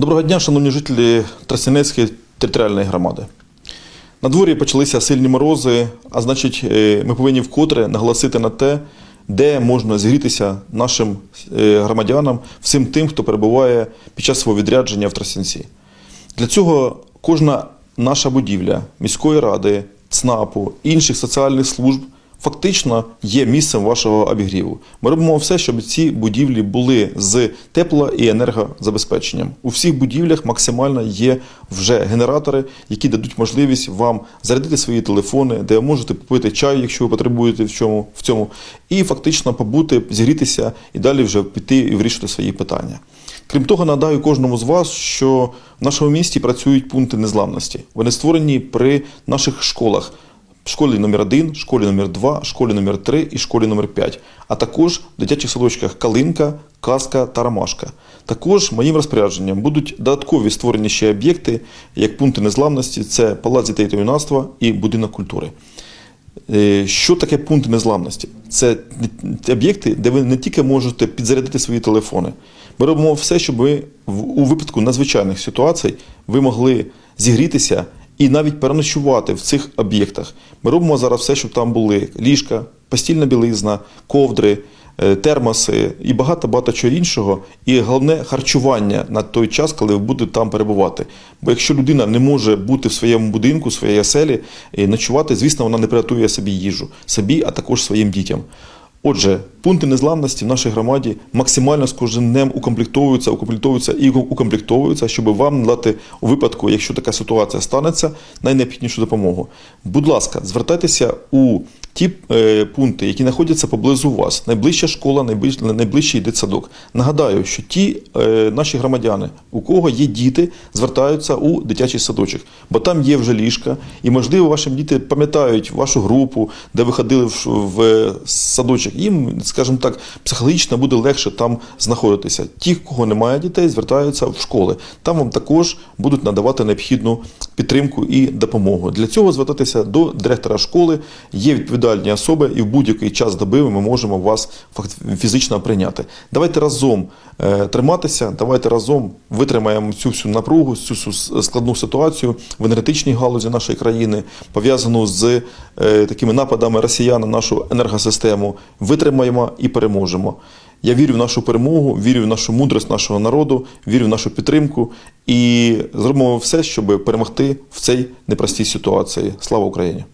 Доброго дня, шановні жителі Тростянецької територіальної громади. На дворі почалися сильні морози, а значить, е, ми повинні вкотре наголосити на те, де можна зігрітися нашим е, громадянам, всім тим, хто перебуває під час свого відрядження в Тростянці. Для цього кожна наша будівля міської ради, ЦНАПу, інших соціальних служб фактично є місцем вашого обігріву. Ми робимо все, щоб ці будівлі були з тепло- і енергозабезпеченням. У всіх будівлях максимально є вже генератори, які дадуть можливість вам зарядити свої телефони, де можете попити чай, якщо ви потребуєте в цьому, в цьому і фактично побути, зігрітися і далі вже піти і вирішити свої питання. Крім того, нагадаю кожному з вас, що в нашому місті працюють пункти незламності. Вони створені при наших школах. Школі номер 1 школі номер 2 школі номер 3 і школі номер 5 а також в дитячих садочках Калинка, Казка та Ромашка. Також моїм розпорядженням будуть додаткові створені ще об'єкти, як пункти незламності, це Палац дітей та юнацтва і будинок культури. Е, Що таке пункти незламності? Це об'єкти, де ви не тільки можете підзарядити свої телефони. Ми робимо все, щоб ви в- у випадку надзвичайних ситуацій ви могли зігрітися і навіть переночувати в цих об'єктах. Ми робимо зараз все, щоб там були ліжка, постільна білизна, ковдри, е, термоси і багато-багато чого іншого. І головне харчування на той час, коли ви будете там перебувати. Бо якщо людина не може бути в своєму будинку, в своїй оселі, і ночувати, звісно, вона не приготує собі їжу, собі, а також своїм дітям. Отже, пункти незламності в нашій громаді максимально з кожним днем укомплектовуються, укомплектовуються і укомплектовуються, щоб вам надати у випадку, якщо така ситуація станеться, найнеобхіднішу допомогу. Будь ласка, звертайтеся у ті е, пункти, які знаходяться поблизу вас. Найближча школа, найближ, найближчий дитсадок. Нагадаю, що ті е, наші громадяни, у кого є діти, звертаються у дитячий садочок, бо там є вже ліжка, і можливо ваші діти пам'ятають вашу групу, де ви ходили в, е, садочок. Їм, скажімо так, психологічно буде легше там знаходитися. Ті, кого немає дітей, звертаються в школи. Там вам також будуть надавати необхідну підтримку і допомогу. Для цього звертатися до директора школи. Є відповідальні особи, і в будь-який час доби ми можемо вас фізично прийняти. Давайте разом е, триматися, давайте разом витримаємо цю всю напругу, цю всю складну ситуацію в енергетичній галузі нашої країни, пов'язану з е, такими нападами росіян на нашу енергосистему. Витримаємо і переможемо. Я вірю в нашу перемогу, вірю в нашу мудрость нашого народу, вірю в нашу підтримку і зробимо все, щоб перемогти в цій непростій ситуації. Слава Україні!